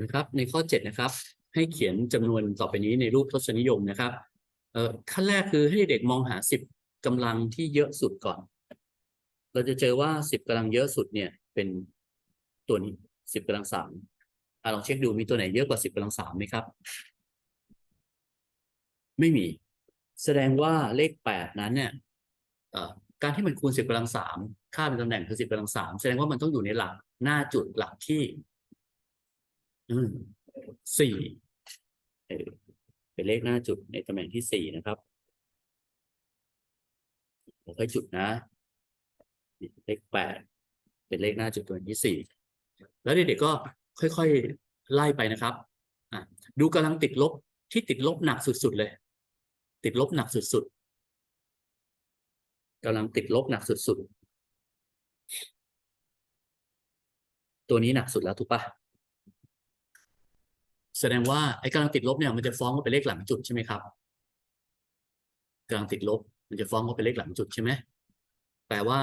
นะครับ ในข้อเจ็ดนะครับ ให้เขียนจำนวนต่อไปนี้ในรูปทศนิยมนะครับเอ่อขั้นแรกคือให้เด็กมองหาสิบกำลังที่เยอะสุดก่อน เราจะเจอว่าสิบกำลังเยอะสุดเนี่ย เป็นตัวนี้สิบกำลังสามอะลองเช็คดูมีตัวไหนเยอะกว่าสิบกำลังสามไหมครับ ไม่มี แสดงว่าเลขแปดนั้นเนี่ยการที่มันคูณสิบกำลังสามค่าเป็นตำแหน่งคือสิบกำลังสามแสดงว่ามันต้องอยู่ในหลักหน้าจุดหลักที่ สี่เป็นเลขหน้าจุดในตำแหน่งที่สี่นะครับผมค่อยจุดนะเลขแปดเป็นเลขหน้าจุดตำแหน่งที่สี่แล้วเด็กๆก็ค่อยๆไล่ไปนะครับอะดูกำลังติดลบที่ติดลบหนักสุดๆเลย ติดลบหนักสุดๆกำลังติดลบหนักสุดๆตัวนี้หนักสุดแล้วถูกปะ แสดงว่าไอ้กำลังติดลบเนี่ยมันจะฟ้องว่าเป็นเลขหลังจุดใช่ไหมครับกำลังติดลบ มันจะฟ้องว่าเป็นเลขหลังจุดใช่ไหมแปลว่า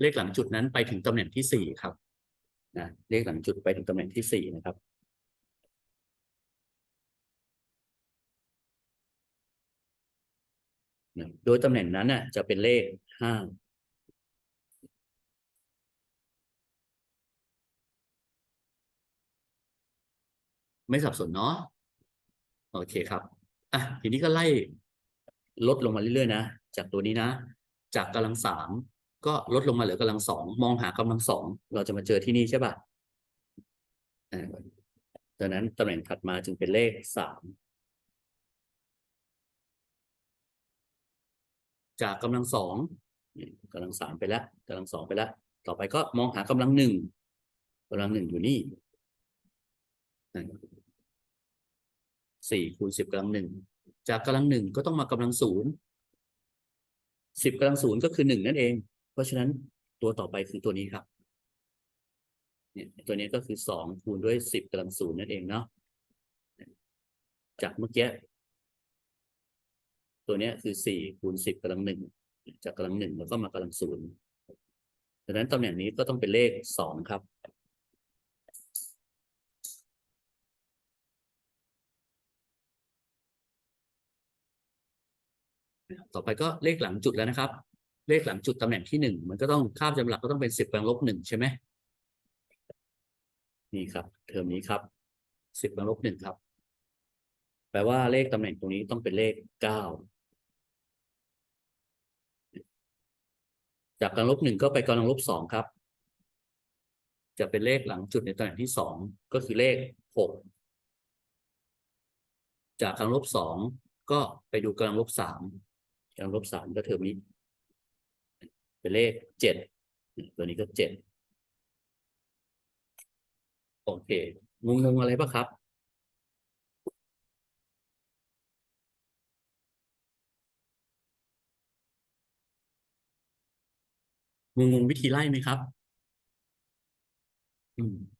เลขหลังจุดนั้นไปถึงตำแหน่งที่สี่ครับนะเลขหลังจุดไปถึงตำแหน่งที่สี่นะครับโดยตำแหน่งนั้นน่ะจะเป็นเลขห้า ไม่สับสนเนาะโอเคครับอะทีนี้ก็ไล่ลดลงมาเรื่อยๆนะจากตัวนี้นะ จากกำลังสามก็ลดลงมาเหลือกำลังสองมองหากำลังสองเราจะมาเจอที่นี่ใช่ป่ะอ่าดังนั้นตำแหน่งถัดมาจึงเป็นเลขสามจากกำลังสองกำลังสามไปแล้วกำลังสองไปแล้ว ต่อไปก็มองหากำลังหนึ่งกำลังหนึ่งอยู่นี่ สี่คูณสิบกำลังหนึ่งจากกำลังหนึ่งก็ต้องมากำลังศูนย์สิบกำลังศูนย์ก็คือหนึ่งนั่นเอง เพราะฉะนั้นตัวต่อไปคือตัวนี้ครับเนี่ยตัวนี้ก็คือสองคูณด้วยสิบกำลังศูนย์นั่นเองเนาะจากเมื่อกี้ตัวนี้คือสี่คูณสิบกำลังหนึ่งจากกำลังหนึ่งแล้วก็มากำลังศูนย์ดังนั้นตำแหน่งนี้ก็ต้องเป็นเลขสองครับ ต่อไปก็เลขหลังจุดแล้วนะครับ เลขหลังจุดตำแหน่งที่หนึ่งมันก็ต้องค่าจำหลักก็ต้องเป็นสิบกำลังลบหนึ่งใช่ไหมนี่ครับ เทอมนี้ครับสิบกำลังลบหนึ่งครับ แปลว่าเลขตำแหน่งตรงนี้ต้องเป็นเลขเก้าจากกำลังลบหนึ่งก็ไปกำลังลบสองครับ จะเป็นเลขหลังจุดในตำแหน่งที่สองก็คือเลขหกจากกำลังลบสองก็ไปดูกำลังลบสาม กำลังลบสามก็เทอมนี้ เป็นเลขเจ็ดตัวนี้ก็เจ็ดโอเคงงงอะไรปะครับ งงงวิธีไล่ไหมครับ อืม